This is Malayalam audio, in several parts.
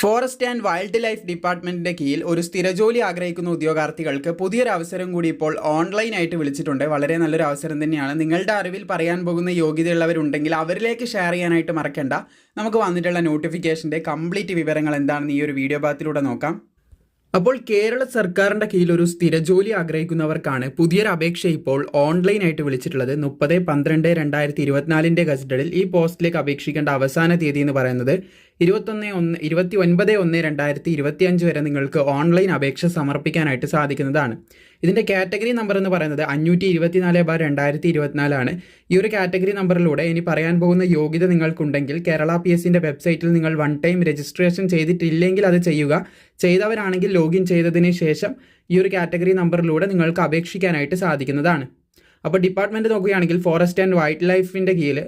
ഫോറസ്റ്റ് ആൻഡ് വൈൽഡ് ലൈഫ് ഡിപ്പാർട്ട്മെന്റിന്റെ കീഴിൽ ഒരു സ്ഥിരജോലി ആഗ്രഹിക്കുന്ന ഉദ്യോഗാർത്ഥികൾക്ക് പുതിയൊരു അവസരം കൂടി ഇപ്പോൾ ഓൺലൈനായിട്ട് വിളിച്ചിട്ടുണ്ട്. വളരെ നല്ലൊരു അവസരം തന്നെയാണ്. നിങ്ങളുടെ അറിവിൽ പറയാൻ പോകുന്ന യോഗ്യതയുള്ളവരുണ്ടെങ്കിൽ അവരിലേക്ക് ഷെയർ ചെയ്യാനായിട്ട് മറക്കണ്ട. നമുക്ക് വന്നിട്ടുള്ള നോട്ടിഫിക്കേഷന്റെ കംപ്ലീറ്റ് വിവരങ്ങൾ എന്താണെന്ന് ഈ ഒരു വീഡിയോ ഭാഗത്തിലൂടെ നോക്കാം. അപ്പോൾ കേരള സർക്കാരിന്റെ കീഴിൽ ഒരു സ്ഥിരജോലി ആഗ്രഹിക്കുന്നവർക്കാണ് പുതിയൊരു അപേക്ഷ ഇപ്പോൾ ഓൺലൈനായിട്ട് വിളിച്ചിട്ടുള്ളത്. മുപ്പത് പന്ത്രണ്ട് രണ്ടായിരത്തി ഇരുപത്തിനാലിന്റെ ഗസറ്റഡിൽ ഈ പോസ്റ്റിലേക്ക് അപേക്ഷിക്കേണ്ട അവസാന തീയതി എന്ന് പറയുന്നത് ഇരുപത്തൊന്ന് ഒന്ന് ഇരുപത്തി ഒൻപത് ഒന്ന് രണ്ടായിരത്തി ഇരുപത്തി അഞ്ച് വരെ നിങ്ങൾക്ക് ഓൺലൈൻ അപേക്ഷ സമർപ്പിക്കാനായിട്ട് സാധിക്കുന്നതാണ്. ഇതിന്റെ കാറ്റഗറി നമ്പർ എന്ന് പറയുന്നത് അഞ്ഞൂറ്റി ഇരുപത്തിനാല് ബാർ രണ്ടായിരത്തി ഇരുപത്തിനാലാണ്. ഈ ഒരു കാറ്റഗറി നമ്പറിലൂടെ ഇനി പറയാൻ പോകുന്ന യോഗ്യത നിങ്ങൾക്കുണ്ടെങ്കിൽ കേരള പി എസ് സിന്റെ വെബ്സൈറ്റിൽ നിങ്ങൾ വൺ ടൈം രജിസ്ട്രേഷൻ ചെയ്തിട്ടില്ലെങ്കിൽ അത് ചെയ്യുക. ചെയ്തവരാണെങ്കിൽ ലോഗിൻ ചെയ്തതിന് ശേഷം ഈ ഒരു കാറ്റഗറി നമ്പറിലൂടെ നിങ്ങൾക്ക് അപേക്ഷിക്കാനായിട്ട് സാധിക്കുന്നതാണ്. അപ്പോൾ ഡിപ്പാർട്ട്മെന്റ് നോക്കുകയാണെങ്കിൽ ഫോറസ്റ്റ് ആൻഡ് വൈൽഡ് ലൈഫിന്റെ കീഴിൽ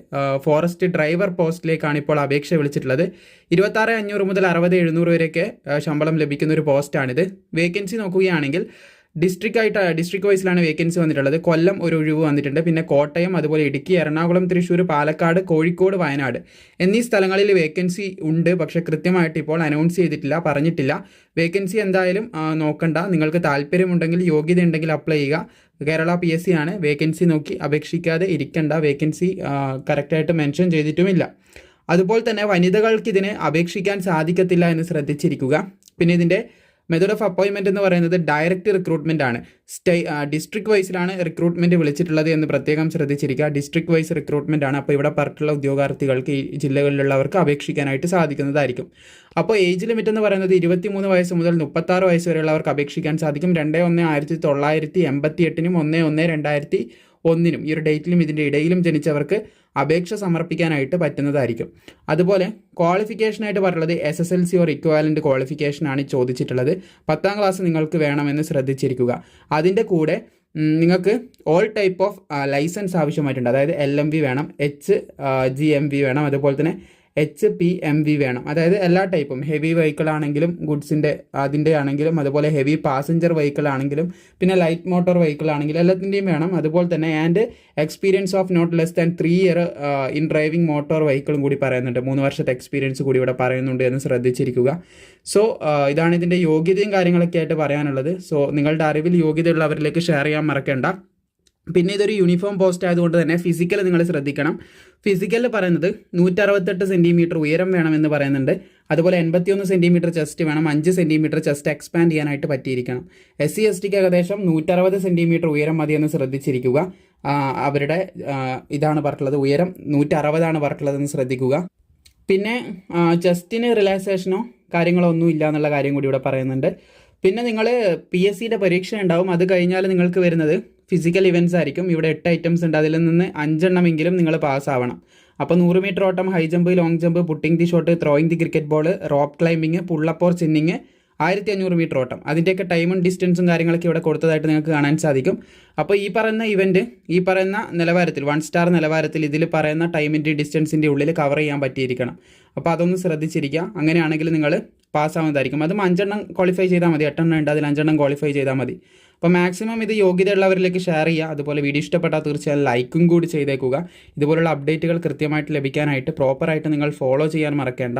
ഫോറസ്റ്റ് ഡ്രൈവർ പോസ്റ്റിലേക്കാണ് ഇപ്പോൾ അപേക്ഷ വിളിച്ചിട്ടുള്ളത്. ഇരുപത്താറ് അഞ്ഞൂറ് മുതൽ അറുപത് എഴുന്നൂറ് വരെയൊക്കെ ശമ്പളം ലഭിക്കുന്ന ഒരു പോസ്റ്റാണിത്. വേക്കൻസി നോക്കുകയാണെങ്കിൽ ഡിസ്ട്രിക്റ്റ് ആയിട്ട് ഡിസ്ട്രിക്ട് വൈസിലാണ് വേക്കൻസി വന്നിട്ടുള്ളത്. കൊല്ലം ഒരു ഒഴിവ് വന്നിട്ടുണ്ട്. പിന്നെ കോട്ടയം അതുപോലെ ഇടുക്കി എറണാകുളം തൃശ്ശൂർ പാലക്കാട് കോഴിക്കോട് വയനാട് എന്നീ സ്ഥലങ്ങളിൽ വേക്കൻസി ഉണ്ട്. പക്ഷേ കൃത്യമായിട്ട് ഇപ്പോൾ അനൗൺസ് ചെയ്തിട്ടില്ല പറഞ്ഞിട്ടില്ല. വേക്കൻസി എന്തായാലും നോക്കണ്ട. നിങ്ങൾക്ക് താല്പര്യമുണ്ടെങ്കിൽ യോഗ്യത ഉണ്ടെങ്കിൽ അപ്ലൈ ചെയ്യുക. കേരള പി എസ് സി ആണ്. വേക്കൻസി നോക്കി അപേക്ഷിക്കാതെ ഇരിക്കേണ്ട. വേക്കൻസി കറക്റ്റായിട്ട് മെൻഷൻ ചെയ്തിട്ടുമില്ല. അതുപോലെ തന്നെ വനിതകൾക്ക് ഇതിന് അപേക്ഷിക്കാൻ സാധിക്കത്തില്ല എന്ന് ശ്രദ്ധിച്ചിരിക്കുക. പിന്നെ ഇതിന്റെ മെത്തേഡ് ഓഫ് അപ്പോയിൻമെന്റ് എന്ന് പറയുന്നത് ഡയറക്റ്റ് റിക്രൂട്ട്മെന്റ് ആണ്. സ്റ്റേ ഡിസ്ട്രിക്ട് വൈസിലാണ് റിക്രൂട്ട്മെന്റ് വിളിച്ചിട്ടുള്ളത് എന്ന് പ്രത്യേകം ശ്രദ്ധിച്ചിരിക്കുക. ഡിസ്ട്രിക്ട് വൈസ് റിക്രൂട്ട്മെന്റ് ആണ് അപ്പോൾ ഇവിടെ പറഞ്ഞിട്ടുള്ള ഉദ്യോഗാർത്ഥികൾക്ക് ഈ ജില്ലകളിലുള്ളവർക്ക് അപേക്ഷിക്കാനായിട്ട് സാധിക്കുന്നതായിരിക്കും. അപ്പോൾ ഏജ് ലിമിറ്റ് എന്ന് പറയുന്നത് ഇരുപത്തിമൂന്ന് വയസ്സ് മുതൽ മുപ്പത്താറ് വയസ്സ് വരെയുള്ളവർക്ക് അപേക്ഷിക്കാൻ സാധിക്കും. രണ്ട് ഒന്ന് ആയിരത്തി തൊള്ളായിരത്തി എൺപത്തി എട്ടിനും ഒന്ന് ഒന്ന് രണ്ടായിരത്തി ഒന്നിനും ഈ ഒരു ഡേറ്റിലും ഇതിന്റെ ഇടയിലും ജനിച്ചവർക്ക് അപേക്ഷ സമർപ്പിക്കാനായിട്ട് പറ്റുന്നതായിരിക്കും. അതുപോലെ ക്വാളിഫിക്കേഷനായിട്ട് പറയുന്നത് S S L C or equivalent ക്വാളിഫിക്കേഷനാണ് ചോദിച്ചിട്ടുള്ളത്. പത്താം ക്ലാസ് നിങ്ങൾക്ക് വേണമെന്ന് ശ്രദ്ധിച്ചിരിക്കുക. അതിന്റെ കൂടെ നിങ്ങൾക്ക് ഓൾ ടൈപ്പ് ഓഫ് ലൈസൻസ് ആവശ്യമായിട്ടുണ്ട്. അതായത് എൽ എം വി വേണം എച്ച് ജി എം വി വേണം അതുപോലെ തന്നെ എച്ച് പി എം വി വേണം. അതായത് എല്ലാ ടൈപ്പും ഹെവി വെഹിക്കിൾ ആണെങ്കിലും ഗുഡ്സിന്റെ അതിന്റെ ആണെങ്കിലും അതുപോലെ ഹെവി പാസഞ്ചർ വെഹിക്കിൾ ആണെങ്കിലും പിന്നെ ലൈറ്റ് മോട്ടോർ വെഹിക്കിൾ ആണെങ്കിലും എല്ലാത്തിന്റെയും വേണം. അതുപോലെ തന്നെ and experience of not less than three year in driving motor വെഹിക്കിളും കൂടി പറയുന്നുണ്ട്. മൂന്ന് വർഷത്തെ എക്സ്പീരിയൻസ് കൂടി ഇവിടെ പറയുന്നുണ്ട് എന്ന് ശ്രദ്ധിച്ചിരിക്കുക. സോ ഇതാണ് ഇതിന്റെ യോഗ്യതയും കാര്യങ്ങളൊക്കെ ആയിട്ട് പറയാനുള്ളത്. സോ നിങ്ങളുടെ അറിവിൽ യോഗ്യതയുള്ളവരിലേക്ക് ഷെയർ ചെയ്യാൻ മറക്കേണ്ട. പിന്നെ ഇതൊരു യൂണിഫോം പോസ്റ്റ് ആയതുകൊണ്ട് തന്നെ ഫിസിക്കൽ നിങ്ങൾ ശ്രദ്ധിക്കണം. ഫിസിക്കലിൽ പറയുന്നത് നൂറ്ററുപത്തെട്ട് സെന്റിമീറ്റർ ഉയരം വേണമെന്ന് പറയുന്നുണ്ട്. അതുപോലെ എൺപത്തിയൊന്ന് സെന്റിമീറ്റർ ചെസ്റ്റ് വേണം. അഞ്ച് സെന്റിമീറ്റർ ചെസ്റ്റ് എക്സ്പാൻഡ് ചെയ്യാനായിട്ട് പറ്റിയിരിക്കണം. എസ് സി എസ് ടിക്ക് ഏകദേശം നൂറ്ററുപത് സെന്റിമീറ്റർ ഉയരം മതിയെന്ന് ശ്രദ്ധിച്ചിരിക്കുക. അവരുടെ ഇതാണ് പറഞ്ഞിട്ടുള്ളത്. ഉയരം നൂറ്ററുപതാണ് പറഞ്ഞിട്ടുള്ളതെന്ന് ശ്രദ്ധിക്കുക. പിന്നെ ചെസ്റ്റിന് റിലാക്സേഷനോ കാര്യങ്ങളോ ഒന്നും ഇല്ല എന്നുള്ള കാര്യം കൂടി ഇവിടെ പറയുന്നുണ്ട്. പിന്നെ നിങ്ങൾ പി എസ് സിയുടെ പരീക്ഷ ഉണ്ടാവും. അത് കഴിഞ്ഞാൽ നിങ്ങൾക്ക് വരുന്നത് ഫിസിക്കൽ ഇവന്റ്സ് ആയിരിക്കും. ഇവിടെ എട്ട് ഐറ്റംസ് ഉണ്ട്. അതിൽ നിന്ന് അഞ്ചെണ്ണമെങ്കിലും നിങ്ങൾ പാസ്സാവണം അപ്പോൾ നൂറ് മീറ്റർ ഓട്ടം high jump long jump putting the shot throwing the cricket ball rope climbing pull up or chinning ആയിരത്തി അഞ്ഞൂറ് മീറ്റർ ഓട്ടം. അതിന്റെയൊക്കെ ടൈമും ഡിസ്റ്റൻസും കാര്യങ്ങളൊക്കെ ഇവിടെ കൊടുത്തതായിട്ട് നിങ്ങൾക്ക് കാണാൻ സാധിക്കും. അപ്പോൾ ഈ പറയുന്ന ഇവന്റ് ഈ പറയുന്ന നിലവാരത്തിൽ വൺ സ്റ്റാർ നിലവാരത്തിൽ ഇതിൽ പറയുന്ന ടൈമിന്റെ ഡിസ്റ്റൻസിന്റെ ഉള്ളിൽ കവർ ചെയ്യാൻ പറ്റിയിരിക്കണം. അപ്പോൾ അതൊന്ന് ശ്രദ്ധിച്ചിരിക്കുക. അങ്ങനെയാണെങ്കിൽ നിങ്ങൾ പാസ്സാവുന്നതായിരിക്കും. അതും അഞ്ചെണ്ണം ക്വാളിഫൈ ചെയ്താൽ മതി. എട്ടെണ്ണം ഉണ്ട് അതിൽ അഞ്ചെണ്ണം ക്വാളിഫൈ ചെയ്താൽ മതി. അപ്പോൾ മാക്സിമം ഇത് യോഗ്യതയുള്ളവരിലേക്ക് ഷെയർ ചെയ്യുക. അതുപോലെ വീഡിയോ ഇഷ്ടപ്പെട്ടാൽ തീർച്ചയായും ലൈക്കും കൂടി ചെയ്തേക്കുക. ഇതുപോലുള്ള അപ്ഡേറ്റുകൾ കൃത്യമായിട്ട് ലഭിക്കാനായിട്ട് പ്രോപ്പറായിട്ട് നിങ്ങൾ ഫോളോ ചെയ്യാൻ മറക്കേണ്ട.